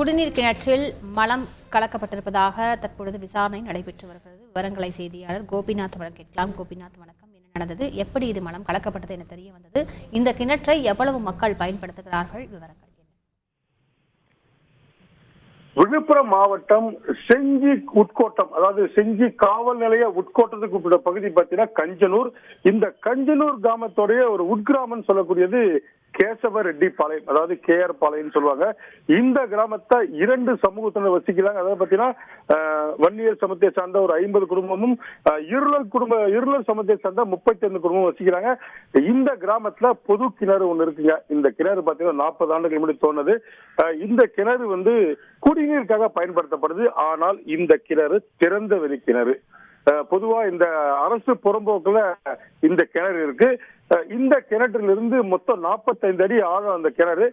குடிநீர் கிணற்றில் மலம் கலக்கப்பட்டிருப்பதாக தற்பொழுது விசாரணை நடைபெற்று வருகிறது. விவரங்களை செய்தியாளர் கோபிநாத் வழங்க கேட்கலாம். கோபிநாத் வணக்கம். என்ன நடந்தது? எப்படி இது மலம் கலக்கப்பட்டது என தெரிய வந்தது? இந்த கிணற்றை எவ்வளவு மக்கள் பயன்படுத்துகிறார்கள்? விவரங்கள். விழுப்புரம் மாவட்டம் செஞ்சி உட்கோட்டம் அதாவது செஞ்சி காவல் நிலைய உட்கோட்டத்துக்கு உட்பட்ட பகுதி பார்த்தீங்கன்னா கஞ்சனூர். இந்த கஞ்சனூர் கிராமத்துடைய ஒரு உட்கிராமம் சொல்லக்கூடியது கேசவ ரெட்டி பாளையம் அதாவது கேஆர் பாளையம் சொல்லுவாங்க. இந்த கிராமத்தை இரண்டு சமூகத்தினர் வசிக்கிறாங்க. அதாவது பாத்தீங்கன்னா வன்னியர் சமத்தை சார்ந்த ஒரு ஐம்பது குடும்பமும் இருளர் குடும்ப இருளர் சமத்தை சார்ந்த முப்பத்தி ஐந்து குடும்பம் வசிக்கிறாங்க. இந்த கிராமத்துல பொது கிணறு ஒண்ணு இருக்குங்க. இந்த கிணறு பாத்தீங்கன்னா நாற்பது ஆண்டுகள் முன்னாடி தோணுது. இந்த கிணறு வந்து குடிநீருக்காக பயன்படுத்தப்படுது. ஆனால் இந்த கிணறு திறந்த வெளி கிணறு. பொதுவா இந்த அரசு புறம்போக்குல இந்த கிணறு இருக்கு. இந்த கிணற்றிலிருந்து மொத்தம் 45 அடி ஆழம் அந்த கிணறு.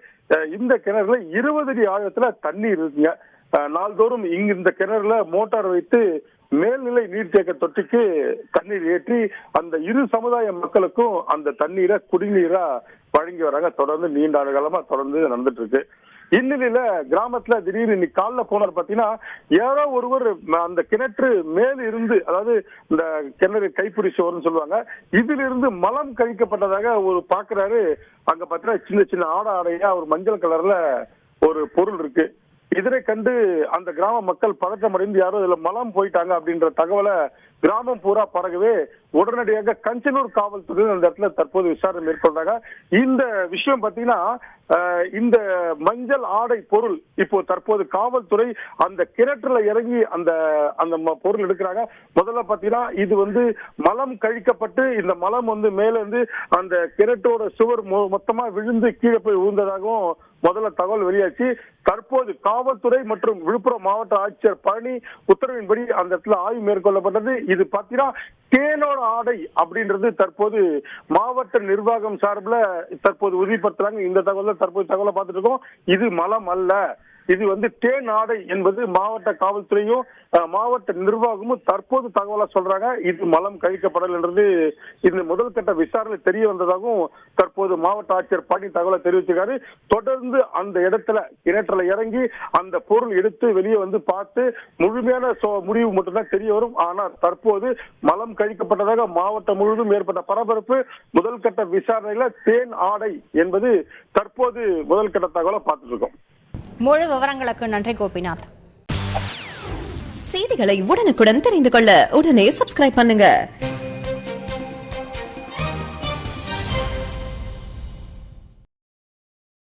இந்த கிணறுல இருபது அடி ஆழத்துல தண்ணீர் இருக்குங்க. நாள்தோறும் இங்கு இந்த கிணறுல மோட்டார் வைத்து மேல்நிலை நீர்த்தேக்க தொட்டிக்கு தண்ணீர் ஏற்றி அந்த இரு சமுதாய மக்களுக்கும் அந்த தண்ணீரை குடிநீரா வழங்கி வராங்க. தொடர்ந்து நீண்ட ஆண்டு காலமா தொடர்ந்து நடந்துட்டு இருக்கு இந்நிலையில கிராமத்துல திடீர்னு இன்னைக்கு காலைல போனார் பாத்தீங்கன்னா யாரோ ஒருவர் அந்த கிணற்று மேல் இருந்து அதாவது இந்த கிணறு கைப்பிடி சோறுன்னு சொல்லுவாங்க இதுல இருந்து மலம் கழிக்கப்பட்டதாக ஒரு பாக்குறாரு. அங்க பாத்தீங்கன்னா சின்ன சின்ன ஆடை ஆடையா ஒரு மஞ்சள் கலர்ல ஒரு பொருள் இருக்கு. இதனை கண்டு அந்த கிராம மக்கள் பதட்டம் அடைந்து யாரோ இதுல மலம் போயிட்டாங்க அப்படின்ற தகவலை கிராமம் பூரா பரகவே உடனடியாக கஞ்சனூர் காவல்துறை அந்த இடத்துல தற்போது விசாரணை மேற்கொண்டாங்க. இந்த விஷயம் பாத்தீங்கன்னா இந்த மஞ்சள் ஆடை பொருள் இப்போ தற்போது காவல்துறை அந்த கிணற்றுல இறங்கி அந்த அந்த ம- பொருள் எடுக்கிறாங்க. முதல்ல பாத்தீங்கன்னா இது வந்து மலம் கழிக்கப்பட்டு இந்த மலம் வந்து மேல இருந்து அந்த கிணற்றோட சுவர் மொத்தமா விழுந்து கீழே போய் விழுந்ததாகவும் முதல்ல தகவல் வெளியாச்சு. தற்போது காவல்துறை மற்றும் விழுப்புரம் மாவட்ட ஆட்சியர் பழனி உத்தரவின்படி அந்த இடத்துல ஆய்வு மேற்கொள்ளப்பட்டது. இது பாத்தீங்கன்னா தேனோட ஆடை அப்படின்றது தற்போது மாவட்ட நிர்வாகம் சார்பில் தற்போது உறுதிப்படுத்துறாங்க. இந்த தகவல தற்போது தகவலை பார்த்துட்டு இருக்கோம். இது மலம் அல்ல. இது வந்து தேன் ஆடை என்பது மாவட்ட காவல்துறையும் அஹ், மாவட்ட நிர்வாகமும் தற்போது தகவலா சொல்றாங்க. இது மலம் கழிக்கப்படல் என்றது இந்த முதல் கட்ட விசாரணை தெரிய வந்ததாகவும் தற்போது மாவட்ட ஆட்சியர் பாட்டி தகவலை தெரிவிச்சிருக்காரு. தொடர்ந்து அந்த இடத்துல கிணற்றல இறங்கி அந்த பொருள் எடுத்து வெளியே வந்து பார்த்து முழுமையான சோ- முடிவு மட்டும்தான் தெரிய வரும். ஆனால் தற்போது மலம் கழிக்கப்பட்டதாக மாவட்டம் முழுவதும் ஏற்பட்ட பரபரப்பு முதல் கட்ட விசாரணையில தேன் ஆடை என்பது தற்போது முதல் கட்ட தகவலை பார்த்துட்டு இருக்கோம். முழு விவரங்களுக்கு நன்றி கோபிநாத். செய்திகளை உடனுக்குடன் தெரிந்து கொள்ள உடனே சப்ஸ்கிரைப் பண்ணுங்க.